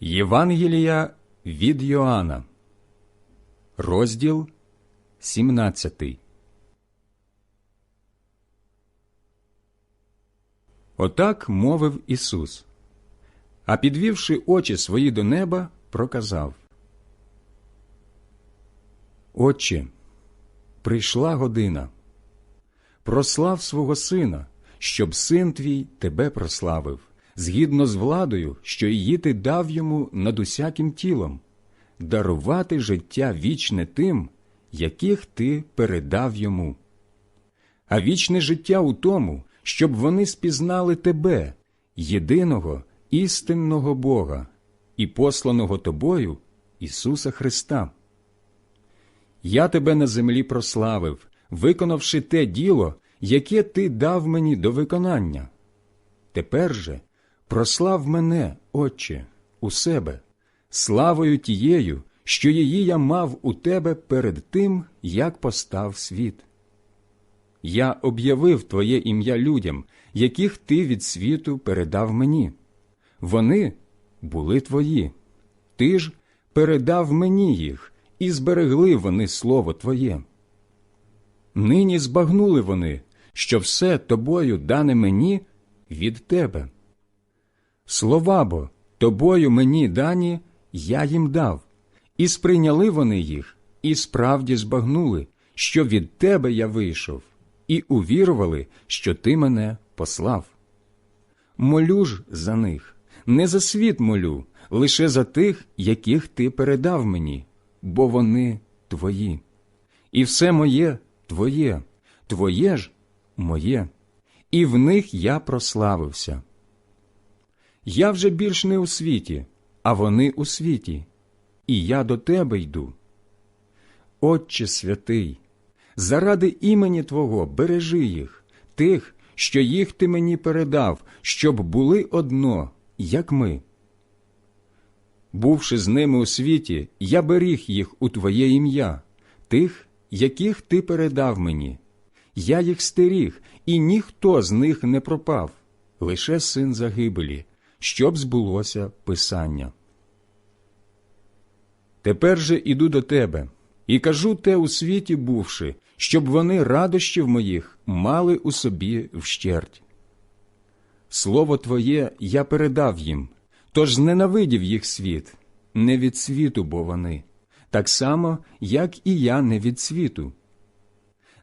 Євангелія від Йоанна, розділ 17. Отак мовив Ісус, а підвівши очі свої до неба, проказав Отче, прийшла година. Прослав свого сина, щоб син твій тебе прославив, згідно з владою, що її ти дав йому над усяким тілом, дарувати життя вічне тим, яких ти передав йому. А вічне життя у тому, щоб вони спізнали тебе, єдиного істинного Бога і посланого тобою Ісуса Христа. Я тебе на землі прославив, виконавши те діло, яке ти дав мені до виконання. Тепер же прослав мене, Отче, у себе, славою тією, що її я мав у тебе перед тим, як постав світ. Я об'явив Твоє ім'я людям, яких ти від світу передав мені. Вони були твої, ти ж передав мені їх, і зберегли вони слово Твоє. Нині збагнули вони, що все тобою дане мені від тебе. Слова бо тобою мені дані я їм дав, і сприйняли вони їх, і справді збагнули, що від тебе я вийшов, і увірували, що ти мене послав. Молю ж за них, не за світ молю, лише за тих, яких ти передав мені, бо вони твої. І все моє твоє, твоє ж моє, і в них я прославився. Я вже більш не у світі, а вони у світі, і я до тебе йду. Отче святий, заради імені Твого бережи їх, тих, що їх ти мені передав, щоб були одно, як ми. Бувши з ними у світі, я беріг їх у Твоє ім'я, тих, яких ти передав мені. Я їх стеріг, і ніхто з них не пропав, лише син загибелі, щоб збулося Писання. Тепер же іду до тебе і кажу те у світі бувши, щоб вони радощів моїх мали у собі вщерть. Слово Твоє я передав їм, тож зненавидів їх світ, не від світу, бо вони, так само, як і я не від світу.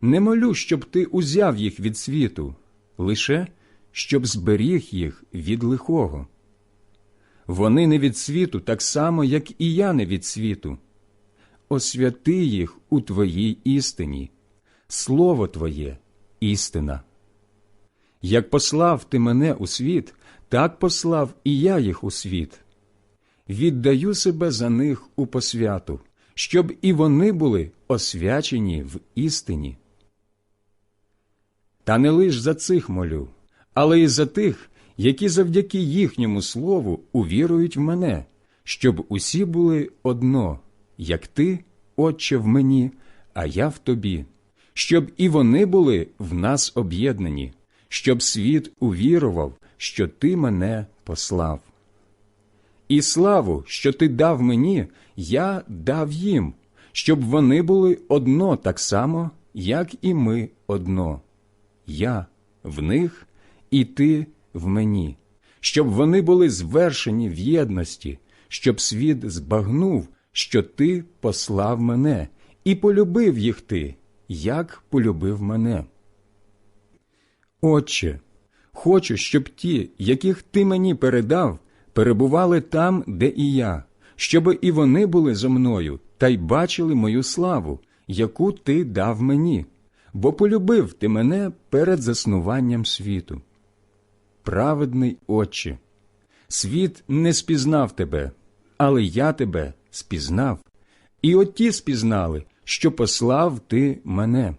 Не молю, щоб ти узяв їх від світу, лише щоб зберіг їх від лихого. Вони не від світу, так само, як і я не від світу. Освяти їх у Твоїй істині, Слово Твоє істина. Як послав ти мене у світ, так послав і я їх у світ. Віддаю себе за них у посвяту, щоб і вони були освячені в істині. Та не лиш за цих молю, але й за тих, які завдяки їхньому слову увірують в мене, щоб усі були одно, як ти, Отче, в мені, а я в тобі, щоб і вони були в нас об'єднані, щоб світ увірував, що ти мене послав. І славу, що ти дав мені, я дав їм, щоб вони були одно так само, як і ми одно. Я в них, і ти в мені, щоб вони були звершені в єдності, щоб світ збагнув, що ти послав мене, і полюбив їх ти, як полюбив мене. Отче, хочу, щоб ті, яких ти мені передав, перебували там, де і я, щоб і вони були зо мною та й бачили мою славу, яку ти дав мені, бо полюбив ти мене перед заснуванням світу. Праведний Отче, світ не спізнав тебе, але я тебе спізнав, і от ті спізнали, що послав ти мене.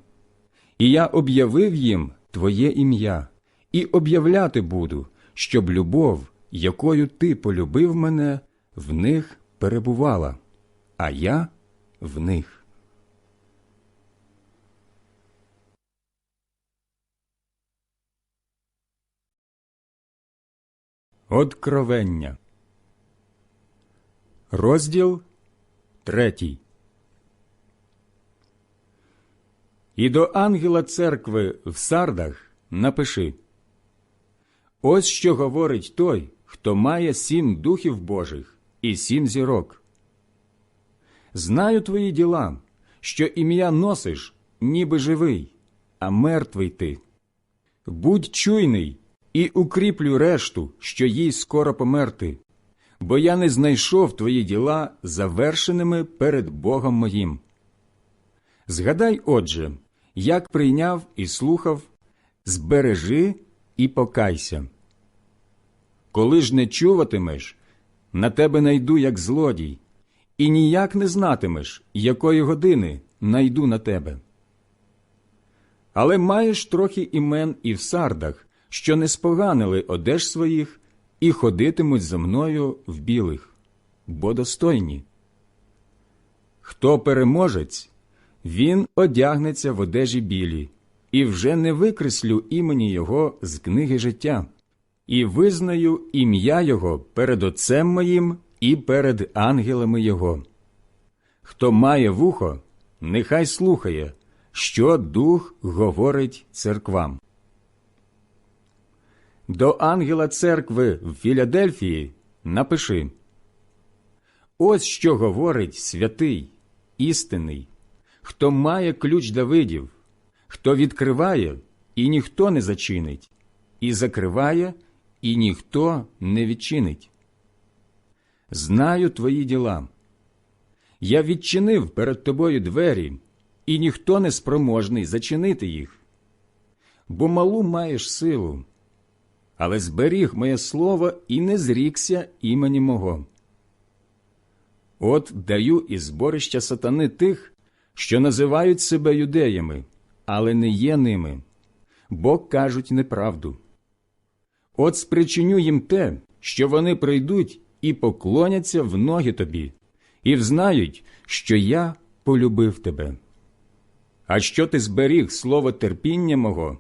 І я об'явив їм Твоє ім'я, і об'являти буду, щоб любов, якою ти полюбив мене, в них перебувала, а я в них. Откровення Розділ третій. І до ангела церкви в сардах напиши Ось що говорить той, хто має сім духів Божих і сім зірок. Знаю твої діла, що ім'я носиш, ніби живий, а мертвий ти. Будь чуйний і укріплю решту, що їй скоро померти, бо я не знайшов твої діла завершеними перед Богом моїм. Згадай, отже, як прийняв і слухав, збережи і покайся. Коли ж не чуватимеш, на тебе найду як злодій, і ніяк не знатимеш, якої години найду на тебе. Але маєш трохи імен і в сардах, що не споганили одеж своїх і ходитимуть за мною в білих, бо достойні. Хто переможець, він одягнеться в одежі білі, і вже не викреслю імені Його з книги життя, і визнаю ім'я Його перед Отцем моїм і перед ангелами Його. Хто має вухо, нехай слухає, що Дух говорить церквам. До ангела церкви в Філадельфії напиши Ось що говорить святий, істинний, хто має ключ Давидів, хто відкриває, і ніхто не зачинить, і закриває, і ніхто не відчинить. Знаю твої діла. Я відчинив перед тобою двері, і ніхто не спроможний зачинити їх. Бо малу маєш силу, але зберіг моє слово і не зрікся імені мого. От даю із зборища сатани тих, що називають себе юдеями, але не є ними, бо кажуть неправду. От спричиню їм те, що вони прийдуть і поклоняться в ноги тобі, і взнають, що я полюбив тебе. А що ти зберіг слово терпіння мого,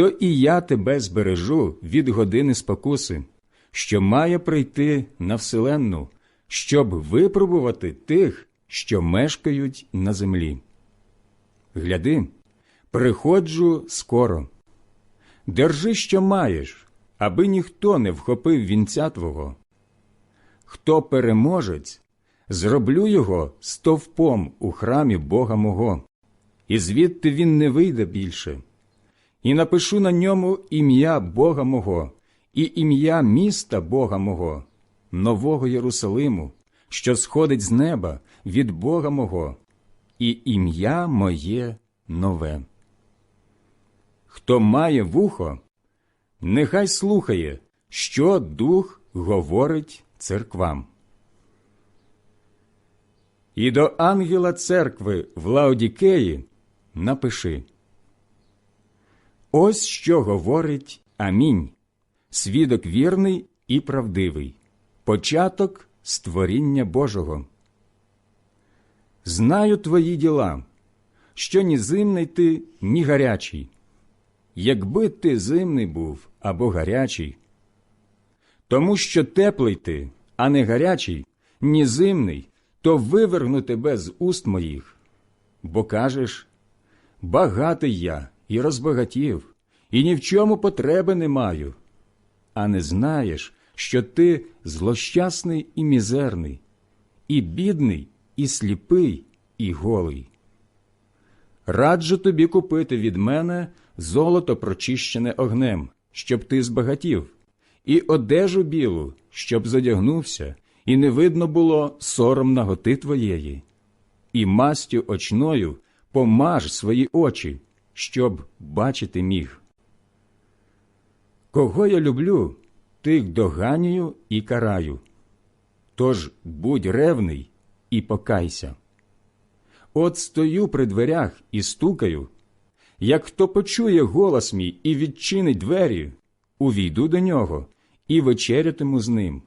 то і я тебе збережу від години спокуси, що має прийти на вселенну, щоб випробувати тих, що мешкають на землі. Гляди, приходжу скоро. Держи, що маєш, аби ніхто не вхопив вінця твого. Хто переможець, зроблю його стовпом у храмі Бога мого, і звідти він не вийде більше, і напишу на ньому ім'я Бога мого, і ім'я міста Бога мого, нового Єрусалиму, що сходить з неба від Бога мого, і ім'я моє нове. Хто має вухо, нехай слухає, що дух говорить церквам. І до ангела церкви в Лаодікеї напиши Ось що говорить Амінь, свідок вірний і правдивий, початок створіння Божого. Знаю твої діла, що ні зимний ти, ні гарячий. Якби ти зимний був або гарячий, тому що теплий ти, а не гарячий, ні зимний, то виверну тебе з уст моїх. Бо кажеш багатий я і розбагатів, і ні в чому потреби не маю, а не знаєш, що ти злощасний і мізерний, і бідний, і сліпий, і голий. Раджу тобі купити від мене золото прочищене огнем, щоб ти збагатів, і одежу білу, щоб задягнувся, і не видно було сором наготи твоєї, і мастю очною помаж свої очі, щоб бачити міг. Кого я люблю, тих доганюю і караю. Тож будь ревний і покайся. От стою при дверях і стукаю. Як хто почує голос мій і відчинить двері, увійду до нього і вечерятиму з ним,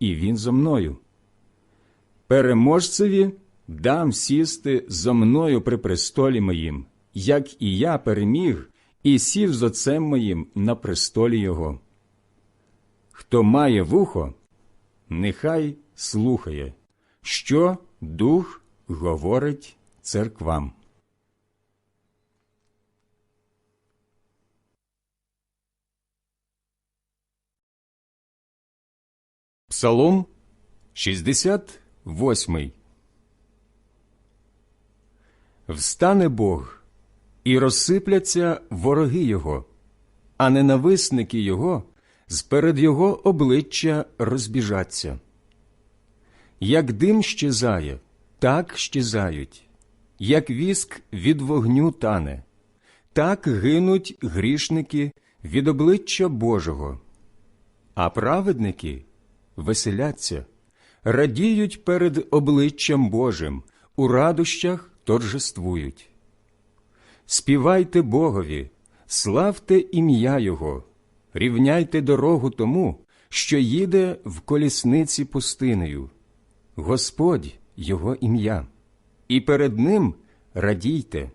і він зо мною. Переможцеві дам сісти зо мною при престолі моїм, як і я переміг, і сів з отцем моїм на престолі його. Хто має вухо, нехай слухає, що Дух говорить церквам. Псалом 68 Встане Бог, і розсипляться вороги Його, а ненависники Його сперед Його обличчя розбіжаться. Як дим щезає, так щезають, як віск від вогню тане, так гинуть грішники від обличчя Божого, а праведники веселяться, радіють перед обличчям Божим, у радощах торжествують. Співайте Богові, славте ім'я Його, рівняйте дорогу тому, що їде в колісниці пустинею. Господь Його ім'я, і перед Ним радійте.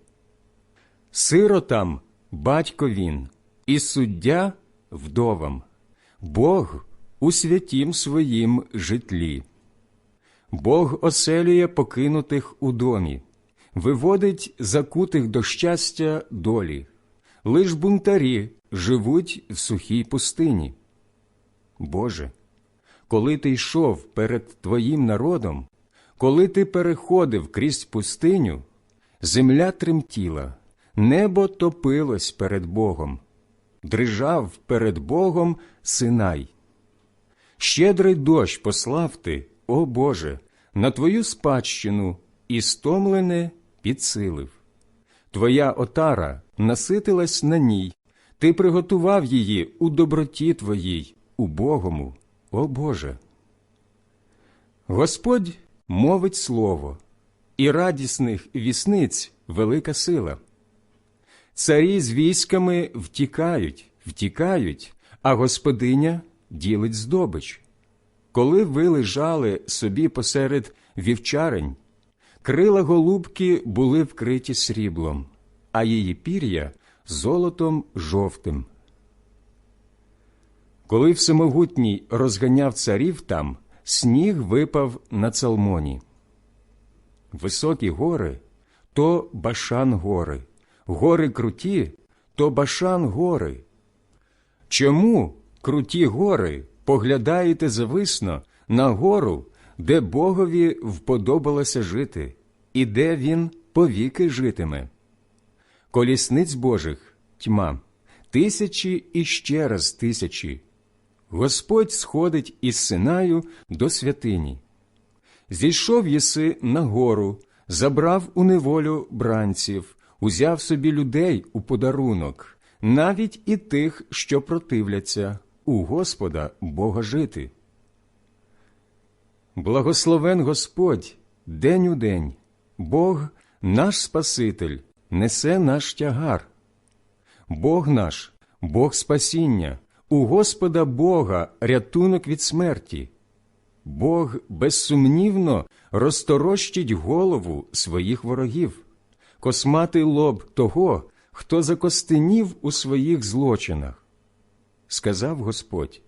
Сиротам батько він, і суддя вдовам, Бог у святім своїм житлі. Бог оселює покинутих у домі, виводить закутих до щастя долі, лиш бунтарі живуть в сухій пустині. Боже, коли ти йшов перед Твоїм народом, коли ти переходив крізь пустиню, земля тремтіла, небо топилось перед Богом, дрижав перед Богом Синай. Щедрий дощ послав ти, о Боже, на Твою спадщину і стомлене підсилив. Твоя отара наситилась на ній, ти приготував її у доброті Твоїй, у Богому, о Боже. Господь мовить слово, і радісних вісниць велика сила. Царі з військами втікають, втікають, а господиня ділить здобич. Коли ви лежали собі посеред вівчарень, крила голубки були вкриті сріблом, а її пір'я золотом жовтим. Коли всемогутній розганяв царів там, сніг випав на цалмоні. Високі гори то башан гори, гори круті то башан гори. Чому круті гори поглядаєте зависно на гору, де Богові вподобалося жити, і де він повіки житиме? Колісниць Божих тьма, тисячі і ще раз тисячі. Господь сходить із Синаю до святині. Зійшов єси на гору, забрав у неволю бранців, узяв собі людей у подарунок, навіть і тих, що противляться, у Господа Бога жити. Благословен Господь день у день, Бог наш Спаситель, несе наш тягар. Бог наш, Бог спасіння, у Господа Бога рятунок від смерті. Бог безсумнівно розторощить голову своїх ворогів, косматий лоб того, хто закостенів у своїх злочинах. Сказав Господь: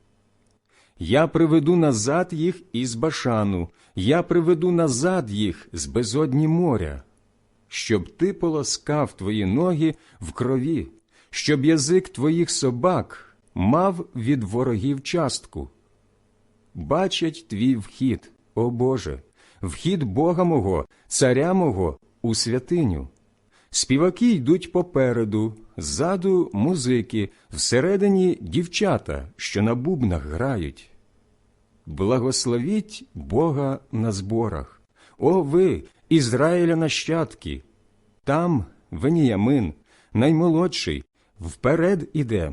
Я приведу назад їх із башану, я приведу назад їх з безодні моря, щоб ти полоскав твої ноги в крові, щоб язик твоїх собак мав від ворогів частку. Бачать твій вхід, о Боже, вхід Бога мого, царя мого у святиню. Співаки йдуть попереду, ззаду музики, всередині дівчата, що на бубнах грають. Благословіть Бога на зборах, о ви, Ізраїля нащадки! Там Веніямин, наймолодший, вперед іде,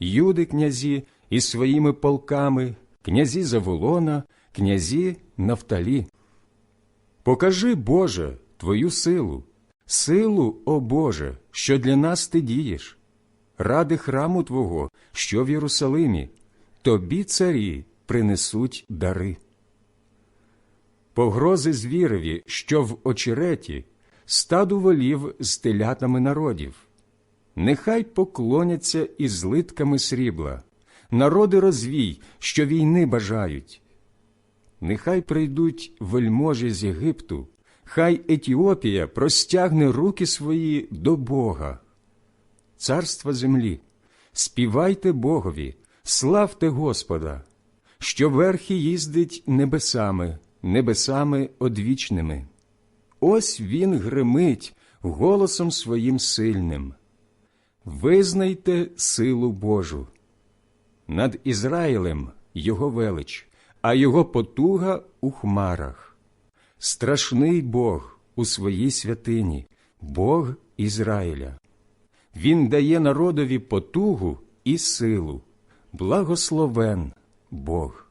юди князі із своїми полками, князі Заволона, князі Нафталі. Покажи, Боже, Твою силу, силу, о Боже, що для нас ти дієш, ради храму Твого, що в Єрусалимі, тобі, царі, принесуть дари. Погрози звірові, що в очереті, стаду волів з телятами народів. Нехай поклоняться із злитками срібла, народи розвій, що війни бажають. нехай прийдуть вельможі з Єгипту, хай Етіопія простягне руки свої до Бога. Царства землі, співайте Богові, славте Господа, що верхи їздить небесами, небесами одвічними. Ось він гримить голосом своїм сильним. Визнайте силу Божу. Над Ізраїлем його велич, а його потуга у хмарах страшний Бог у своїй святині, Бог Ізраїля. Він дає народові потугу і силу, благословен Бог.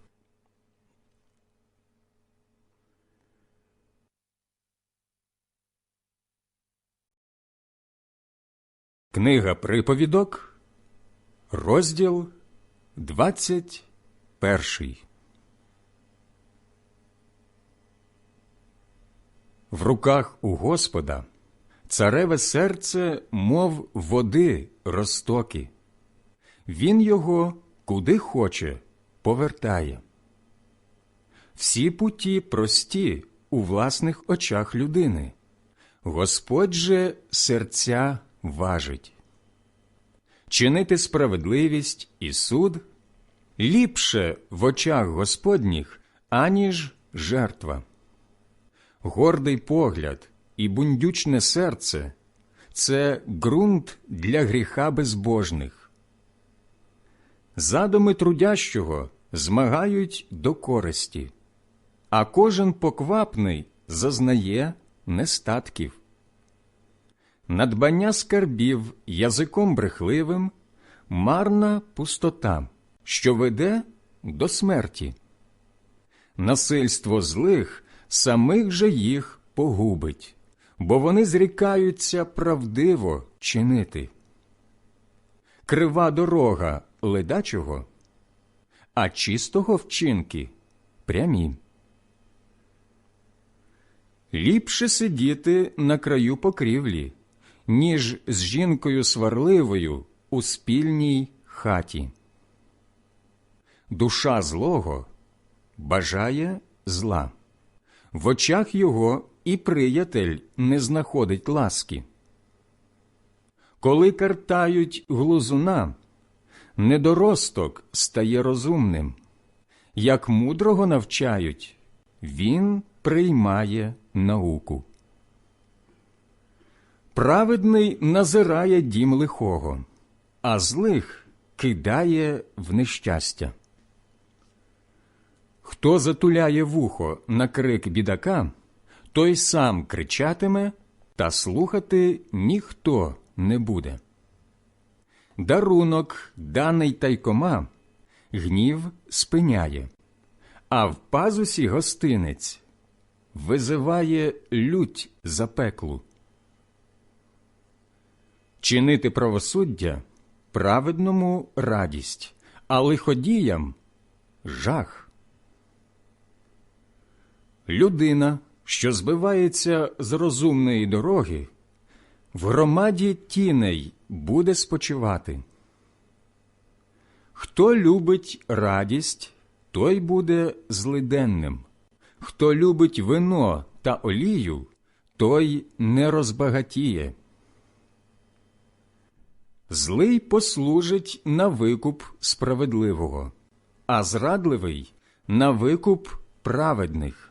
Книга Приповідок, розділ 21 В руках у Господа цареве серце, мов води розтоки. Він його куди хоче повертає. Всі путі прості у власних очах людини. Господь же серця важить. Чинити справедливість і суд ліпше в очах Господніх, аніж жертва. Гордий погляд і бундючне серце це ґрунт для гріха безбожних. Задуми трудящого змагають до користі, а кожен поквапний зазнає нестатків. Надбання скарбів язиком брехливим, марна пустота, що веде до смерті. Насильство злих самих же їх погубить, бо вони зрікаються правдиво чинити. Крива дорога ледачого, а чистого вчинки прямі. Ліпше сидіти на краю покрівлі, ніж з жінкою сварливою у спільній хаті. Душа злого бажає зла, в очах його і приятель не знаходить ласки. Коли картають глузуна, недоросток стає розумним, як мудрого навчають, він приймає науку. Праведний назирає дім лихого, а злих кидає в нещастя. Хто затуляє вухо на крик бідака, той сам кричатиме, та слухати ніхто не буде. Дарунок, даний тайкома, гнів спиняє, а в пазусі гостинець визиває лють запеклу. Чинити правосуддя праведному радість, а лиходіям жах. Людина, що збивається з розумної дороги, в громаді тіней буде спочивати. Хто любить радість, той буде злиденним. Хто любить вино та олію, той не розбагатіє. Злий послужить на викуп справедливого, а зрадливий на викуп праведних.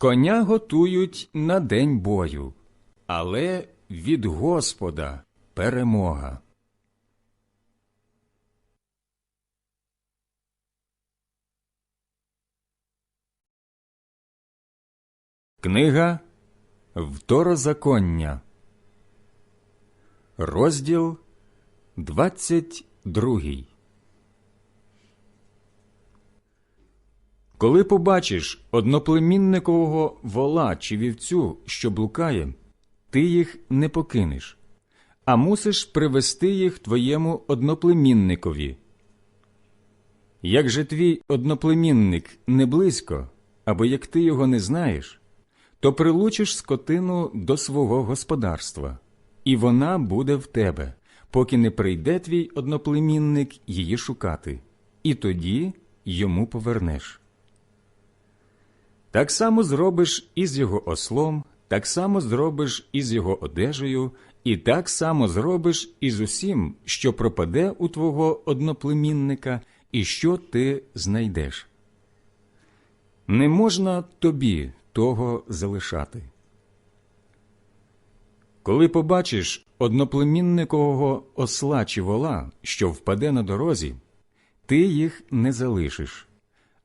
Коня готують на день бою, але від Господа перемога. Книга Второзаконня, розділ 22 Коли побачиш одноплемінникового вола чи вівцю, що блукає, ти їх не покинеш, а мусиш привести їх твоєму одноплемінникові. Як же твій одноплемінник не близько, або як ти його не знаєш, то прилучиш скотину до свого господарства, і вона буде в тебе, поки не прийде твій одноплемінник її шукати, і тоді йому повернеш. Так само зробиш із його ослом, так само зробиш із його одежею, і так само зробиш із усім, що пропаде у твого одноплемінника, і що ти знайдеш. Не можна тобі того залишати. Коли побачиш одноплемінникового осла чи вола, що впаде на дорозі, ти їх не залишиш,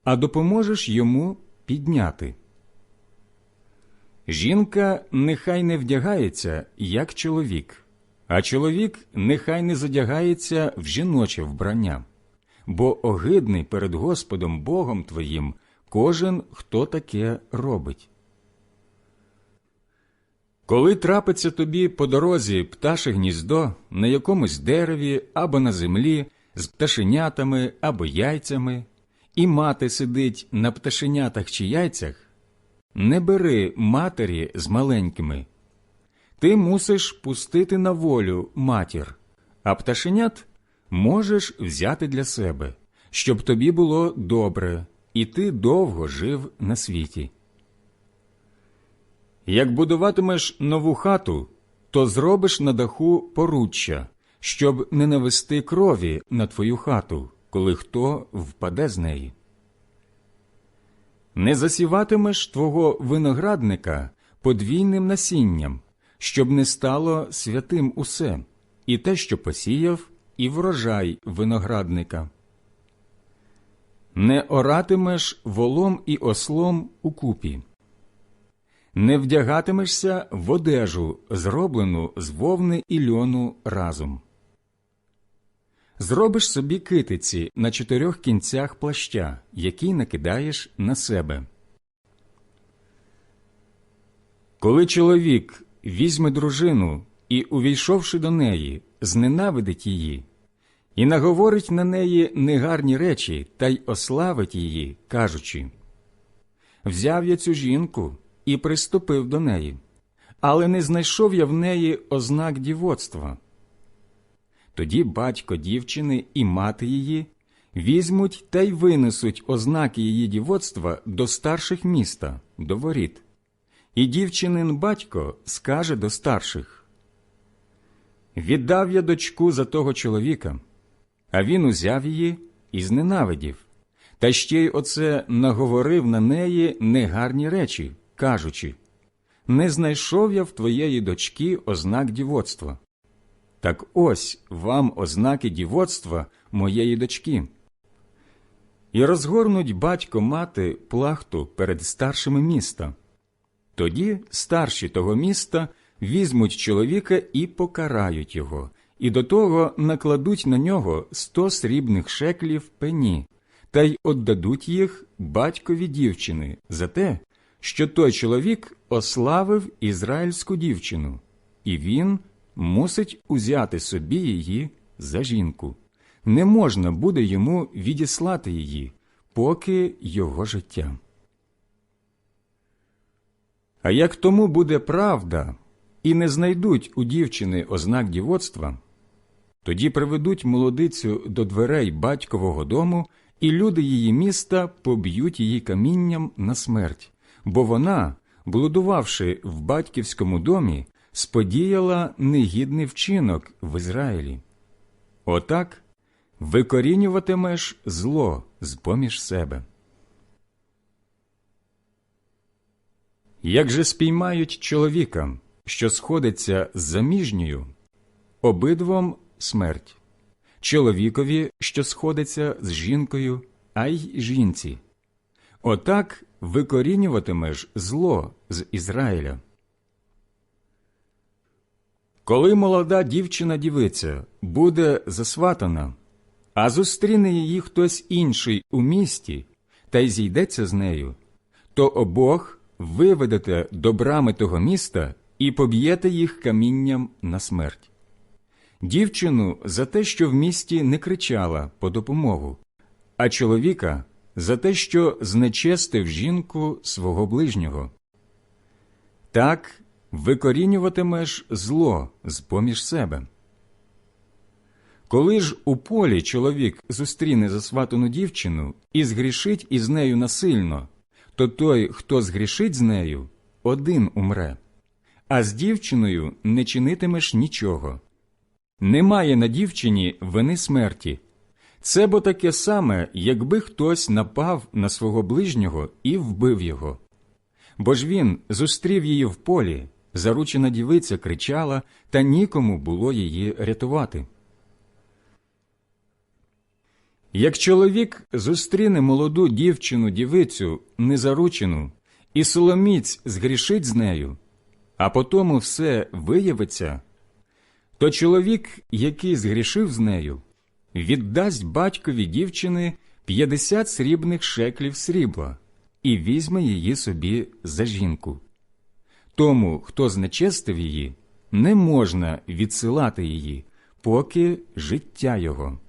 а допоможеш йому підняти. Жінка нехай не вдягається, як чоловік, а чоловік нехай не задягається в жіноче вбрання, бо огидний перед Господом Богом твоїм кожен, хто таке робить. Коли трапиться тобі по дорозі пташе гніздо на якомусь дереві або на землі з пташенятами або яйцями, і мати сидить на пташенятах чи яйцях, не бери матері з маленькими. Ти мусиш пустити на волю матір, а пташенят можеш взяти для себе, щоб тобі було добре, і ти довго жив на світі. Як будуватимеш нову хату, то зробиш на даху поруччя, щоб не навести крові на твою хату, коли хто впаде з неї. Не засіватимеш твого виноградника подвійним насінням, щоб не стало святим усе, і те, що посіяв, і врожай виноградника. Не оратимеш волом і ослом у купі. Не вдягатимешся в одежу, зроблену з вовни і льону разом. Зробиш собі китиці на чотирьох кінцях плаща, який накидаєш на себе. Коли чоловік візьме дружину і, увійшовши до неї, зненавидить її, і наговорить на неї негарні речі та й ославить її, кажучи Взяв я цю жінку і приступив до неї, але не знайшов я в неї ознак дівоцтва. Тоді батько дівчини і мати її візьмуть та й винесуть ознаки її дівоцтва до старших міста, до воріт. І дівчинин батько скаже до старших Віддав я дочку за того чоловіка, а він узяв її і зненавидів, та ще й оце наговорив на неї негарні речі, кажучи Не знайшов я в твоєї дочки ознак дівоцтва. Так ось вам ознаки дівоцтва моєї дочки. І розгорнуть батько мати плахту перед старшими міста. Тоді старші того міста візьмуть чоловіка і покарають його, і до того накладуть на нього сто срібних шеклів пені, та й отдадуть їх батькові дівчини за те, що той чоловік ославив ізраїльську дівчину, і він мусить узяти собі її за жінку. Не можна буде йому відіслати її, поки його життя. А як тому буде правда, і не знайдуть у дівчини ознак дівоцтва, тоді приведуть молодицю до дверей батькового дому, і люди її міста поб'ють її камінням на смерть, бо вона, блудувавши в батьківському домі, сподіяла негідний вчинок в Ізраїлі. Отак викорінюватимеш зло з поміж себе. Як же спіймають чоловіка, що сходиться з заміжньою, обидвом смерть, чоловікові, що сходиться з жінкою, а й жінці. Отак викорінюватимеш зло з Ізраїля. Коли молода дівчина дівиця буде засватана, а зустріне її хтось інший у місті та й зійдеться з нею, то обох виведете до брами того міста і поб'єте їх камінням на смерть. Дівчину за те, що в місті не кричала по допомогу, а чоловіка за те, що знечестив жінку свого ближнього. Так викорінюватимеш зло з поміж себе. Коли ж у полі чоловік зустріне засватану дівчину і згрішить із нею насильно, то той, хто згрішить з нею, один умре, а з дівчиною не чинитимеш нічого. Немає на дівчині вини смерті. Це бо таке саме, якби хтось напав на свого ближнього і вбив його. Бо ж він зустрів її в полі, заручена дівиця кричала, та нікому було її рятувати. Як чоловік зустріне молоду дівчину дівицю незаручену, і соломіць згрішить з нею, а потому все виявиться, то чоловік, який згрішив з нею, віддасть батькові дівчини 50 срібних шеклів срібла і візьме її собі за жінку. Тому, хто знечестив її, не можна відсилати її, поки життя його.